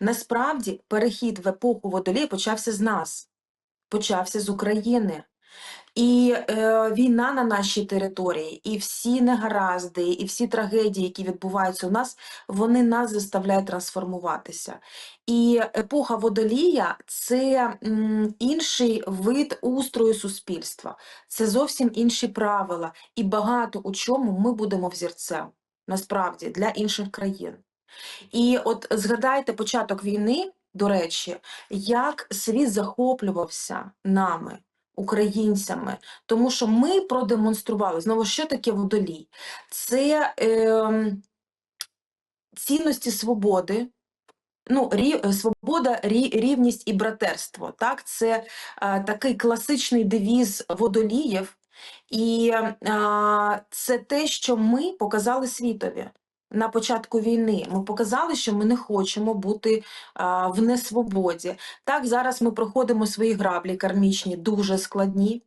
Насправді, перехід в епоху водолія почався з нас, почався з України. І е, війна на нашій території, і всі негаразди, і всі трагедії, які відбуваються у нас, вони нас заставляють трансформуватися. І епоха водолія це м, інший вид устрою суспільства, це зовсім інші правила, і багато у чому ми будемо взірцем насправді для інших країн. І от згадайте початок війни, до речі, як світ захоплювався нами, українцями, тому що ми продемонстрували знову, що таке водолій? Це ем, цінності свободи. Ну, рі, е, свобода, рі, рівність і братерство. Так? Це е, такий класичний девіз водоліїв, і е, це те, що ми показали світові на початку війни. Ми показали, що ми не хочемо бути а, в несвободі. Так, зараз ми проходимо свої граблі кармічні, дуже складні.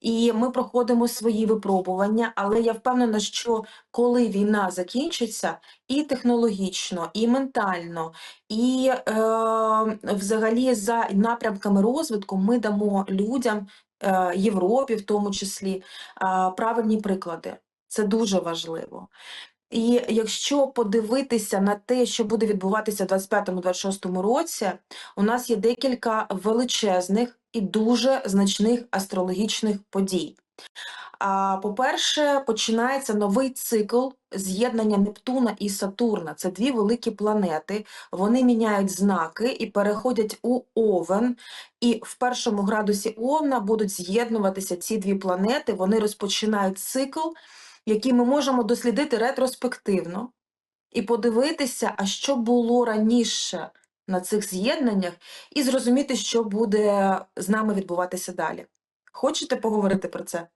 І ми проходимо свої випробування, але я впевнена, що коли війна закінчиться, і технологічно, і ментально, і е, взагалі за напрямками розвитку ми дамо людям, е, Європі в тому числі, е, правильні приклади. Це дуже важливо. І якщо подивитися на те, що буде відбуватися в 25-26 році, у нас є декілька величезних і дуже значних астрологічних подій. А, По-перше, починається новий цикл з'єднання Нептуна і Сатурна. Це дві великі планети. Вони міняють знаки і переходять у Овен. І в першому градусі Овна будуть з'єднуватися ці дві планети. Вони розпочинають цикл які ми можемо дослідити ретроспективно і подивитися, а що було раніше на цих з'єднаннях, і зрозуміти, що буде з нами відбуватися далі. Хочете поговорити про це?